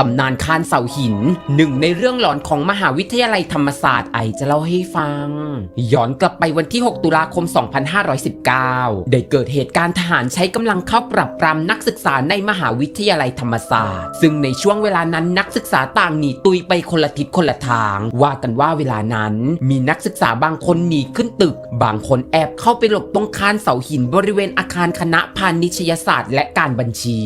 ตำนานคานเสาหิน หนึ่งในเรื่องหลอนของมหาวิทยาลัยธรรมศาสตร์ไอจะเล่าให้ฟัง ย้อนกลับไปวันที่ 6 ตุลาคม 2519 ได้เกิดเหตุการณ์ทหารใช้กำลังเข้าปรับปรามนักศึกษาในมหาวิทยาลัยธรรมศาสตร์ ซึ่งในช่วงเวลานั้นนักศึกษาต่างหนีตุยไปคนละทิศคนละทาง ว่ากันว่าเวลานั้น มีนักศึกษาบางคนหนีขึ้นตึก บางคนแอบเข้าไปหลบตรงคานเสาหินบริเวณอาคารคณะพาณิชยศาสตร์ และการบัญชี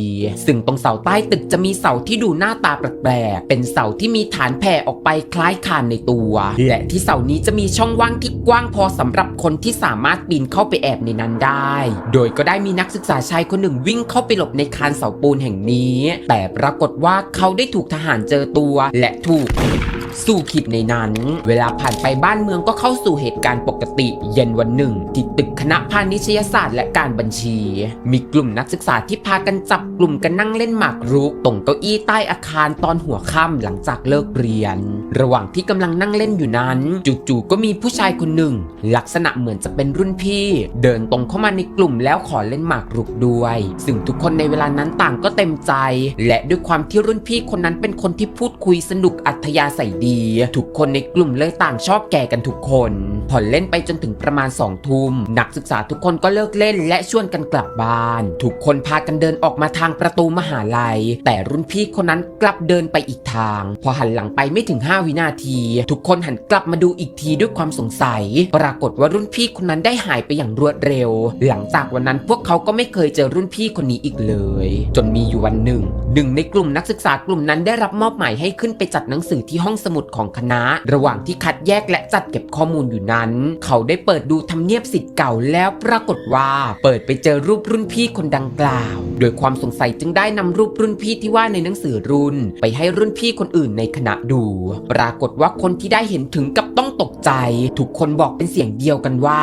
ซึ่งตรงเสาใต้ตึกจะมีเสาที่ดูหน้าตาแปลกๆ เป็นเสาที่มีฐานแผ่ออกไปคล้ายคานในตัว และที่เสานี้จะมีช่องว่างที่กว้างพอสำหรับคนที่สามารถปีนเข้าไปแอบในนั้นได้ โดยก็ได้มีนักศึกษาชายคนหนึ่งวิ่งเข้าไปหลบในคานเสาปูนแห่งนี้ แต่ปรากฏว่าเขาได้ถูกทหารเจอตัว และถูก สู่ขิดในนั้น เวลาผ่านไปบ้านเมืองก็เข้าสู่เหตุการณ์ปกติ เย็นวันหนึ่งที่ตึกคณะพาณิชยศาสตร์และการบัญชี มีกลุ่มนักศึกษาที่พากันจับกลุ่มกันนั่งเล่นหมากรุกตรงเก้าอี้ใต้อาคารตอนหัวค่ำหลังจากเลิกเรียน ระหว่างที่กำลังนั่งเล่นอยู่นั้น จู่ๆก็มีผู้ชายคนหนึ่ง ลักษณะเหมือนจะเป็นรุ่นพี่ เดินตรงเข้ามาในกลุ่มแล้วขอเล่นหมากรุกด้วย ซึ่งทุกคนในเวลานั้นต่างก็เต็มใจ และด้วยความที่รุ่นพี่คนนั้นเป็นคนที่พูดคุยสนุกอัธยาศัยดี ทุกคนในกลุ่มเลยต่างชอบแก่กันทุกคนพอเล่นไปจนถึงประมาณสองทุ่มนักศึกษาทุกคนก็เลิกเล่นและชวนกันกลับบ้าน ทุกคนพากันเดินออกมาทางประตูมหาลัย แต่รุ่นพี่คนนั้นกลับเดินไปอีกทาง พอหันหลังไปไม่ถึง 5 วินาที ทุกคนหันกลับมาดูอีกทีด้วยความสงสัย ปรากฏว่ารุ่นพี่คนนั้นได้หายไปอย่างรวดเร็ว หลังจากวันนั้นพวกเขาก็ไม่เคยเจอรุ่นพี่คนนี้อีกเลย จนมีอยู่วันหนึ่ง หนึ่งในกลุ่มนักศึกษากลุ่มนั้นได้รับมอบหมายให้ขึ้นไปจัดหนังสือที่ห้องสมุดของคณะ ระหว่างที่คัดแยกและจัดเก็บข้อมูลอยู่นั้น เขาได้เปิดดูทำเนียบสิทธิ์เก่าแล้วปรากฏว่า เปิดไปเจอรูปรุ่นพี่คนดังกล่าว โดยความสงสัยจึงได้นำรูปรุ่นพี่ที่ว่าในหนังสือรุ่น ไปให้รุ่นพี่คนอื่นในคณะดู ปรากฏว่าคนที่ได้เห็นถึงกับต้องตกใจ ทุกคนบอกเป็นเสียงเดียวกันว่า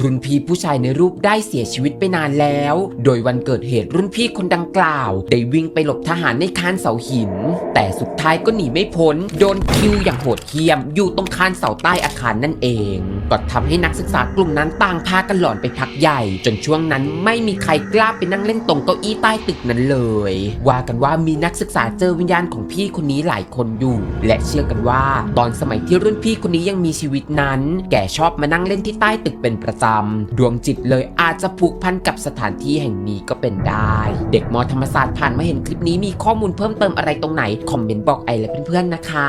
รุ่นพี่ผู้ชายในรูปได้เสียชีวิตไปนานแล้ว โดยวันเกิดเหตุรุ่นพี่คนดังกล่าว ได้วิ่งไปหลบทหารในคานเสาหิน แต่สุดท้ายก็หนีไม่พ้น โดนคิวอย่างโหดเหี้ยม อยู่ตรงคานเสาใต้อาคารนั่นเองก็ทำให้นักศึกษากลุ่มนั้นต่างพากันหลอนไปพักใหญ่ จนช่วงนั้นไม่มีใครกล้าไปนั่งเล่นตรงเก้าอี้ใต้ตึกนั้นเลย ว่ากันว่ามีนักศึกษาเจอวิญญาณของพี่คนนี้หลายคนอยู่ และเชื่อกันว่า ตอนสมัยที่รุ่นพี่คนนี้ยังมีชีวิตนั้น แกชอบมานั่งเล่นที่ใต้ตึกเป็นประจำ ดวงจิตเลยอาจจะผูกพันกับสถานที่แห่งนี้ก็เป็นได้ เด็กมอธรรมศาสตร์ผ่านมาเห็นคลิปนี้มีข้อมูลเพิ่มเติมอะไรตรงไหน คอมเมนต์บอกไอและเพื่อนๆนะคะ